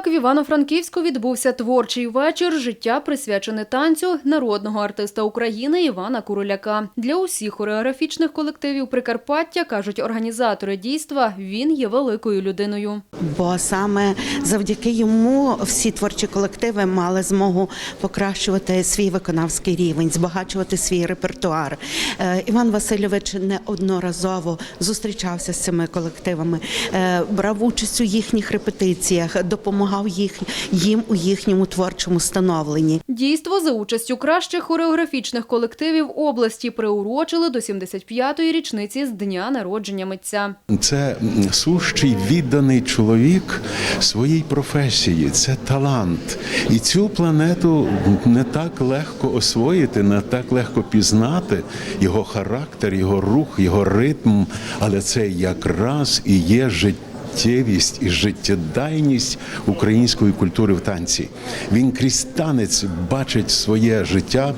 Так, в Івано-Франківську відбувся творчий вечір Життя присвячене танцю народного артиста України Івана Куроляка. Для усіх хореографічних колективів Прикарпаття кажуть організатори дійства. Він є великою людиною. Бо саме завдяки йому всі творчі колективи мали змогу покращувати свій виконавський рівень, збагачувати свій репертуар. Е, Іван Васильович неодноразово зустрічався з цими колективами, е, брав участь у їхніх репетиціях, допомагав їх їм у їхньому творчому становленні. Дійство за участю кращих хореографічних колективів області приурочили до 75-ї річниці з дня народження митця. Це сущий відданий чоловік своїй професії, це талант. І цю планету не так легко освоїти, не так легко пізнати його характер, його рух, його ритм, але це якраз і є життя. Життєвість і життєдайність української культури в танці. Він крізь танець бачить своє життя,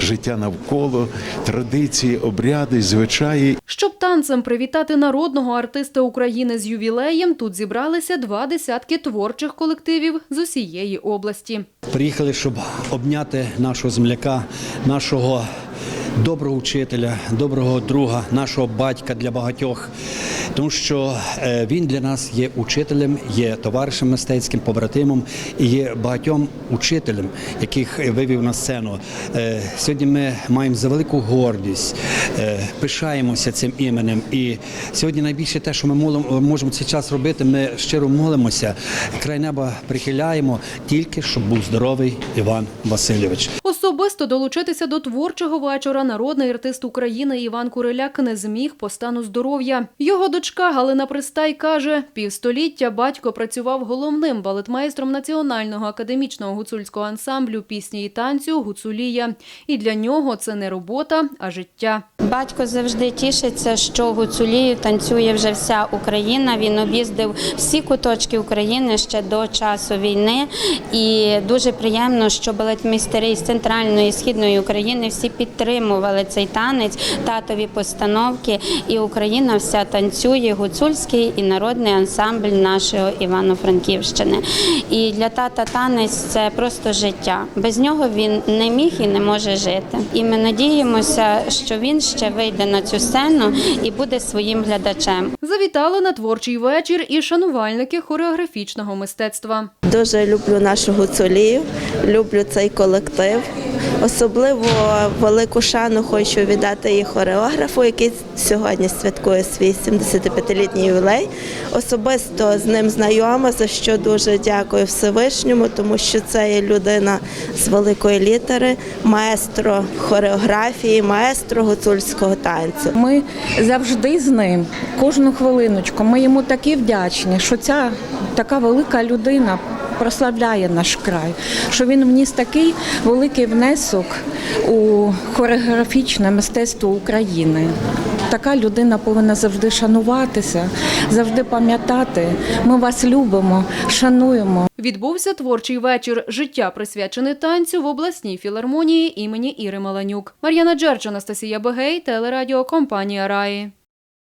життя навколо, традиції, обряди, звичаї Щоб танцем привітати народного артиста України з ювілеєм, тут зібралися два десятки творчих колективів з усієї області. Приїхали, щоб обняти нашого земляка, нашого доброго учителя, доброго друга, нашого батька для багатьох. Тому що е, він для нас є учителем, є товаришем мистецьким, побратимом і є багатьом учителем, яких вивів на сцену. Е, Сьогодні ми маємо за велику гордість, е, пишаємося цим іменем. І сьогодні найбільше те, що ми можемо цей час робити, ми щиро молимося, край неба прихиляємо, тільки щоб був здоровий Іван Васильович. Особисто долучитися до творчого вечора народний артист України Іван Куриляк не зміг по стану здоров'я. Його дочка Галина Пристай каже, півстоліття батько працював головним балетмейстром Національного академічного гуцульського ансамблю пісні і танцю Гуцулія. І для нього це не робота, а життя. Батько завжди тішиться, що гуцулію танцює вже вся Україна. Він об'їздив всі куточки України ще до часу війни. І дуже приємно, що балетмейстери з центральної і східної України всі підтримували цей танець, татові постановки. І Україна вся танцює гуцульський і народний ансамбль нашого Івано-Франківщини. І для тата танець це просто життя. Без нього він не міг і не може жити. І ми надіємося, що він ще вийде на цю сцену і буде своїм глядачем. Завітали на творчий вечір і шанувальники хореографічного мистецтва. Дуже люблю нашу гуцулію, люблю цей колектив. Особливо велику шану хочу віддати і хореографу, який сьогодні святкує свій 75-літній ювілей. Особисто з ним знайома, за що дуже дякую Всевишньому, тому що це є людина з великої літери, маестро хореографії, маестро гуцульського танцю. Ми завжди з ним, кожну хвилиночку. Ми йому такі вдячні, що ця така велика людина прославляє наш край, що він вніс такий великий внесок у хореографічне мистецтво України. Така людина повинна завжди шануватися, завжди пам'ятати. Ми вас любимо, шануємо. Відбувся творчий вечір Життя присвячене танцю в обласній філармонії імені Іри Маланюк. Мар'яна Джерч, Анастасія Бегей, телерадіокомпанія Раї.